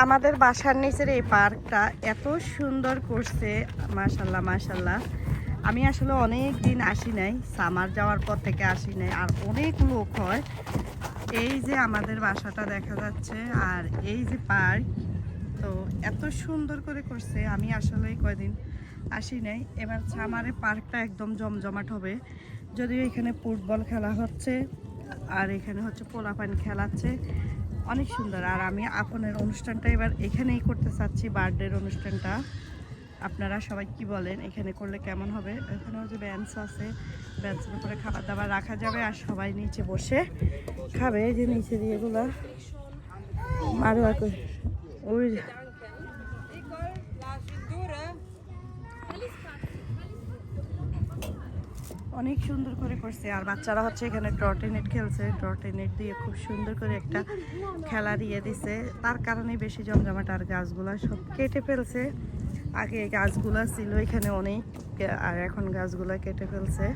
আমাদের বাসার নিচের এই পার্কটা এত সুন্দর করছে। মাশাল্লাহ মাশাল্লাহ আমি আসলে অনেক দিন আসি নাই, সামার যাওয়ার পর থেকে আসি নাই, আর অনেক লোক হয়। এই যে আমাদের বাসাটা দেখা যাচ্ছে, আর এই যে পার্ক, তো এত সুন্দর করে করছে। আমি আসলে কয়দিন আসি নাই। এবার সামারে পার্কটা একদম জমজমাট হবে। যদিও এখানে ফুটবল খেলা হচ্ছে, আর এখানে হচ্ছে পোলাপান খেলাচ্ছে। অনেক সুন্দর। আর আমি আপনের অনুষ্ঠানটা এবার এখানেই করতে চাচ্ছি বার্থডের অনুষ্ঠানটা। আপনারা সবাই কি বলেন, এখানে করলে কেমন হবে? এখানেও যে ব্যান্স আছে ব্যান্সের উপরে খাবার দাবার রাখা যাবে আর সবাই নিচে বসে খাবে। যে নিচে দিয়েগুলো করে ওই অনেক সুন্দর করে করছে। আর বাচ্চারা হচ্ছে এখানে টর্টিনেট খেলছে। টর্টিনেট দিয়ে খুব সুন্দর করে একটা খেলা দিয়ে দিছে। তার কারণে বেশি জমজমাট আর গাছগুলা সব কেটে ফেলছে। আগে গাছগুলা ছিল এখানে অনেক, আর এখন গাছগুলা কেটে ফেলছে।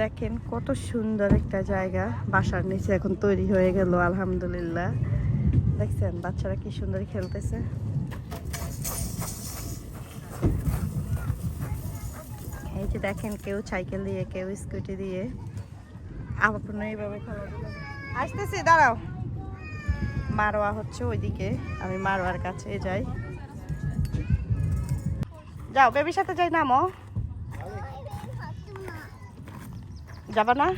দেখেন কত সুন্দর একটা জায়গা। বাসার নিচে এখন তৈরি হয়ে গেল, আলহামদুলিল্লাহ। দেখছেন বাচ্চারা কি সুন্দর খেলতেছে এই যে দেখেন কেউ সাইকেল দিয়ে, কেউ স্কুটি দিয়ে। আপনি এইভাবে খেলাধুলা আসতেছি, দাঁড়াও। মারোয়া হচ্ছে ওইদিকে, আমি মারোয়ার কাছে যাই। যাও, বেবির সাথে যাই, নামো। যাবা না?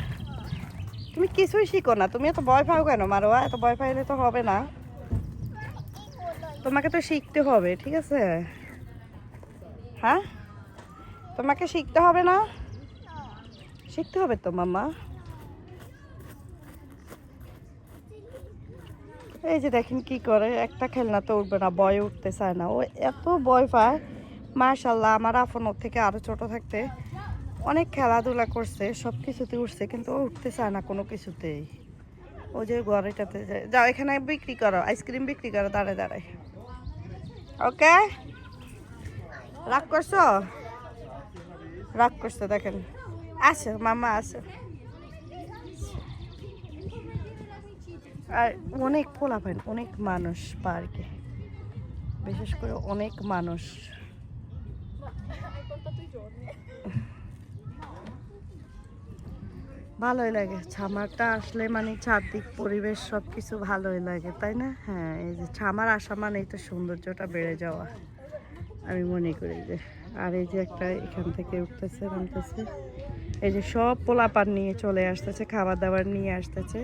তুমি কিছুই শিখো না, তুমি এত ভয় পাও কেন মারোয়া? এত ভয় পাইলে তো হবে না। তোমাকে তো শিখতে হবে, ঠিক আছে? হ্যাঁ? তোমাকে শিখতে হবে না? শিখতে হবে তো মামা এই যে দেখেন কি করে, একটা খেলনা তো উঠবে না, বয় উঠতে চায় না। ও এত ভয় পায় মাশাল্লাহ আমার আপন ওর থেকে আরও ছোট থাকতে। অনেক খেলাধুলা করছে সব কিছুতে উঠছে, কিন্তু ও উঠতে চায় না কোনো কিছুতেই। ও যে ঘরেটাতে যায়। যাও, এখানে বিক্রি করো, আইসক্রিম বিক্রি করো, দাঁড়ায় দাঁড়ায়। ওকে? রাগ করছ? রাগ করছে, দেখেন। আসো মামা আসো আর অনেক পোলাপান অনেক মানুষ পার্কে। বিশেষ করে অনেক মানুষ। ভালোই লাগে, ছামারটা আসলে মানে চারদিক পরিবেশ সব কিছু ভালোই লাগে, তাই না? হ্যাঁ এই যে ছামার আসা মানেই তো সৌন্দর্যটা বেড়ে যাওয়া। আমি মনে করি যে আর এই যে একটা এখান থেকে উঠতেছে, নামতেছে। এই যে সব পোলাপান নিয়ে চলে আসতেছে খাবার দাবার নিয়ে আসতেছে।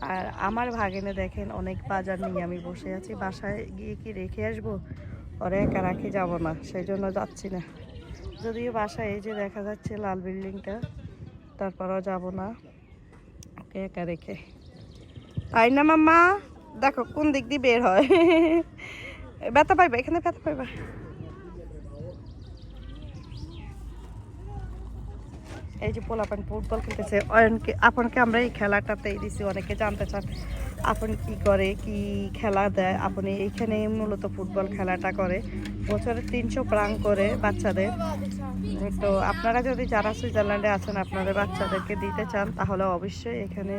আর আমার ভাগেনে দেখেন অনেক বাজার নিয়ে আমি বসে আছি। বাসায় গিয়ে কি রেখে আসব? ওরা একা রাখি যাব না সেই জন্য যাচ্ছি না। যদিও বাসায় এই যে দেখা যাচ্ছে লাল বিল্ডিংটা, তারপরও যাব না। ওকে একা রেখে। তাই না মাম্মা। দেখো কোন দিক দিয়ে বের হয়। ব্যথা পাইবা, এখানে ব্যথা পাইবা। এই যে পোলাপান ফুটবল খেলতেছে। অয়নকে, আপনকে আমরা এই খেলাটাতেই দিছি, অনেকে জানতে চান, আপন কি করে, কি খেলা দেয়? আপনি এইখানে মূলত ফুটবল খেলাটা করে। বছরে তিনশো প্রাং করে বাচ্চাদের। তো আপনারা যদি যারা সুইজারল্যান্ডে আছেন, আপনাদের বাচ্চাদেরকে দিতে চান, তাহলে অবশ্যই এখানে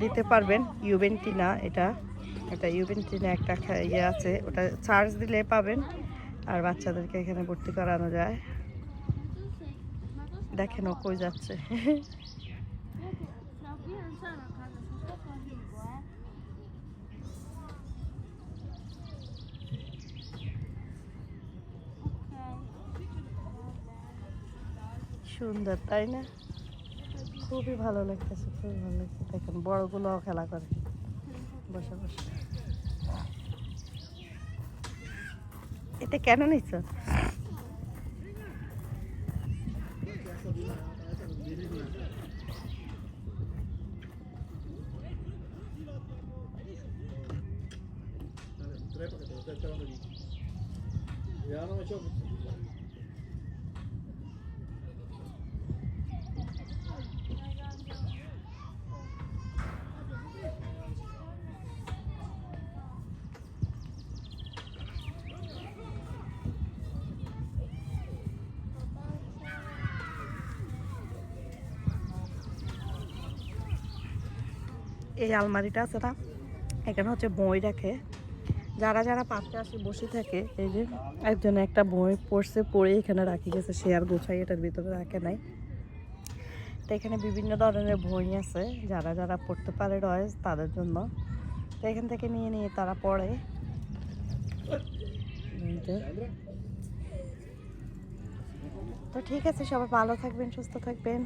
দিতে পারবেন। ইউভেন্টিনা, এটা এটা ইউভেন্টিনা একটা ইয়ে আছে। ওটা চার্জ দিলে পাবেন, আর বাচ্চাদেরকে এখানে ভর্তি করানো যায়। দেখেন ও কই যাচ্ছে। সুন্দর, তাই না? খুবই ভালো লাগতেছে, খুবই ভালো লাগছে। দেখেন, বড়গুলোও খেলা করে। বসে বসে। এটা কেন নিচ্ছ এই আলমারিটা আছে না? এখানে হচ্ছে বই রাখে। যারা যারা পাশে আসে বসে থাকে, এই যে একজন একটা বই পড়ছে, পড়ে এখানে রাখি গেছে, সে আর গোছাই এটার ভিতরে রাখে নাই তো এখানে বিভিন্ন ধরনের বই আছে, যারা যারা পড়তে পারে রয়েস তাদের জন্য তো এখান থেকে নিয়ে নিয়ে তারা পড়ে। তো ঠিক আছে, সবাই ভালো থাকবেন, সুস্থ থাকবেন।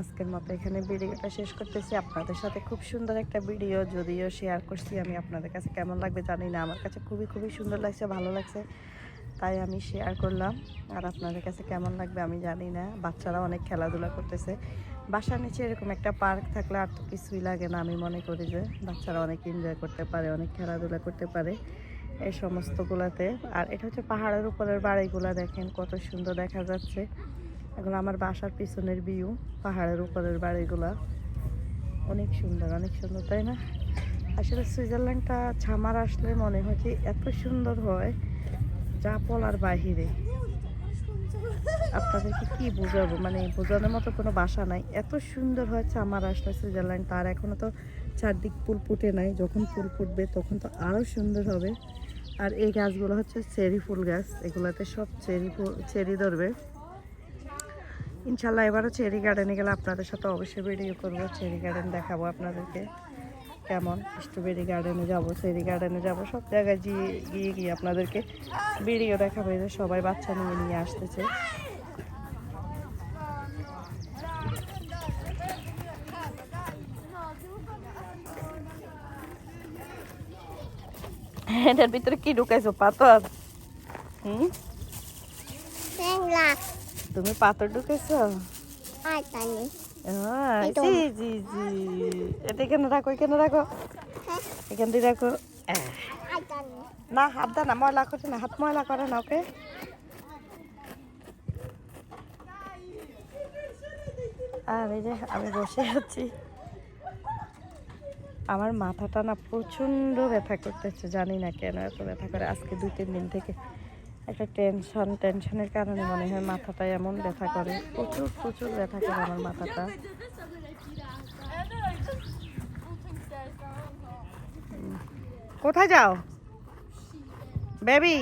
আজকের মতো এখানে ভিডিওটা শেষ করতেছি। আপনাদের সাথে খুব সুন্দর একটা ভিডিও যদিও শেয়ার করছি। আমি আপনাদের কাছে কেমন লাগবে জানি না। আমার কাছে খুবই খুবই সুন্দর লাগছে, ভালো লাগছে। তাই আমি শেয়ার করলাম। আর আপনাদের কাছে কেমন লাগবে আমি জানি না। বাচ্চারা অনেক খেলাধুলা করতেছে। বাসার নিচে এরকম একটা পার্ক থাকলে আর তো কিছুই লাগে না, আমি মনে করি যে। বাচ্চারা অনেক এনজয় করতে পারে, অনেক খেলাধুলা করতে পারে। এই সমস্তগুলাতে। আর এটা হচ্ছে পাহাড়ের উপরের বাড়িগুলা, দেখেন কত সুন্দর দেখা যাচ্ছে। এগুলো আমার বাসার পিছনের ভিউ পাহাড়ের উপরের বাড়িগুলা। অনেক সুন্দর অনেক সুন্দর, তাই না? আসলে সুইজারল্যান্ডটা ছামার আসলে মনে যে এত সুন্দর হয়, যা বলার বাহিরে। আপনাদেরকে কি বোঝাবো? মানে বোঝানোর মতো কোনো বাসা নাই। এত সুন্দর হয়েছে আমার আসলে সুইজারল্যান্ড তার এখনও তো চারদিক ফুল ফুটে নাই। যখন ফুল ফুটবে তখন তো আরও সুন্দর হবে। আর এই গাছগুলো হচ্ছে চেরি ফুল গাছ। এগুলাতে সব চেরি ফুল, চেরি ধরবে। ইনশাল্লাহ এবারও চেরি গার্ডেনে গেলে আপনাদের সাথে অবশ্যই ভিডিও করব, চেরি গার্ডেন দেখাবো আপনাদেরকে। কেমন? স্ট্রবেরি গার্ডেনে যাব, চেরি গার্ডেনে যাব, সব জায়গায় গিয়ে গিয়ে আপনাদেরকে ভিডিও দেখাবো। এদের সবাই বাচ্চা নিয়ে নিয়ে আসতেছে। এটার ভিতরে কি ঢুকাইছো পাথর হুম. তুমি পাথর ঢুকাইছো। জি জি জি এটা এখানে রাখো এখানে রাখো এখান দিয়ে রাখো. না হাত দা না ময়লা করে না হাত ময়লা করে না ওকে আর এই যে আমি বসে আছি আমার মাথাটা না প্রচণ্ড ব্যথা করতেছে, জানি না কেন এত ব্যথা করে। আজকে দুই, তিন দিন থেকে একটা টেনশন টেনশনের কারণে মনে হয় মাথাটা এমন ব্যথা করে, প্রচুর প্রচুর ব্যথা করে আমার মাথাটা। কোথায় যাও? Baby?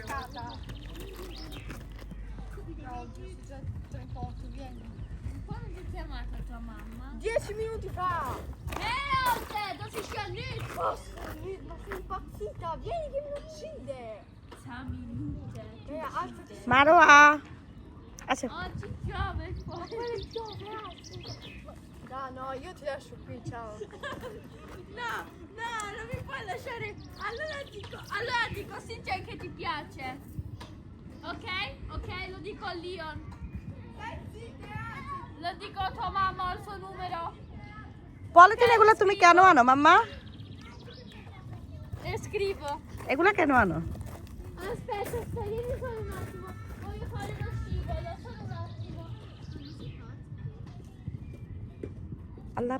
pescata. Oggi già, già in porto, vieni. Quando ti chiamata tua mamma? Dieci minuti fa! Ehi, te, dove sei lì? Posso lì? Ma sei impazzita? Vieni che mi uccide! Saminute! Eh, alzati! Marwa! Ah, Oggi piove fuori! Ma quale piove? Ah, No, no, io ti lascio qui, ciao. no, no, non mi puoi lasciare. Allora dico, allora dico Sincer che ti piace. Ok? Ok, lo dico a Leon. Eh lo dico a tua mamma, al suo numero. Politene eh, quella tu mi chiamano, mamma? Le eh, scrivo. E quella che hanno? Aspetta, stagliami solo un attimo. Allah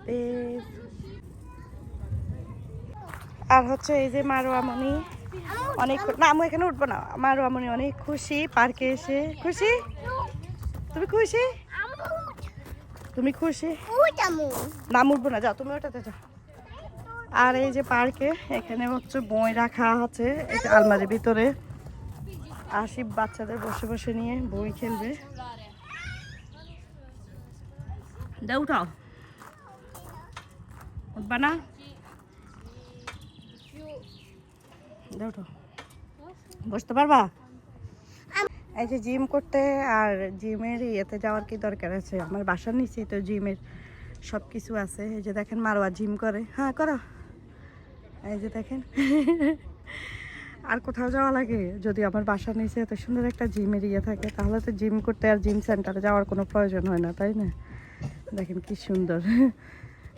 আর হচ্ছে এই যে মারোয়ামণি অনেক না, আমি এখানে উঠবো না। মারোয়ামণি অনেক খুশি পার্কে এসে। খুশি? তুমি খুশি? তুমি খুশি? নাম উঠবো না। যাও, তুমি ওটাতে যাও। আর এই যে পার্কে, এখানে হচ্ছে বই রাখা আছে। আলমারির ভিতরে। আসি বাচ্চাদের বসে বসে নিয়ে বই খেলবে। দে উঠাও। উঠবা বসতে পারবা? এই যে জিম করতে আর জিমের ইয়েতে যাওয়ার কি দরকার আছে? আমার বাসার নিচেই তো জিমের সব কিছু আছে। এই যে দেখেন মারোয়া জিম করে। হ্যাঁ করো। এই যে দেখেন। আর কোথাও যাওয়া লাগে? যদি আমার বাসার নিচে এত সুন্দর একটা জিমের ইয়ে থাকে, তাহলে তো জিম করতে আর জিম সেন্টারে যাওয়ার কোনো প্রয়োজন হয় না, তাই না? দেখেন কি সুন্দর।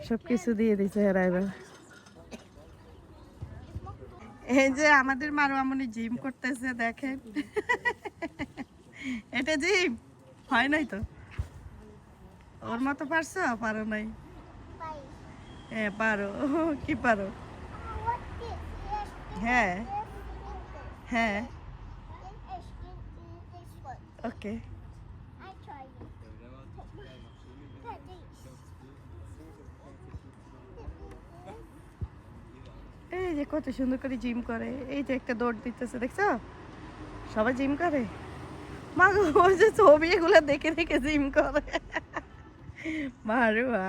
সব কিছু দিয়ে দিচ্ছে এরা এবার এই যে আমাদের মারোয়ামনি জিম করতেছে দেখেন। এটা জিম? হয় নাই তো? ওর মতো পারছ? পারো নাই। হ্যাঁ পারো। কি পারো? হ্যাঁ। হ্যাঁ। ওকে এই যে কত সুন্দর করে জিম করে, এই যে একটা দৌড় দিতেছে, দেখছ? সবাই জিম করে? মা যে ছবি এগুলো দেখে দেখে জিম করে। মারুয়া।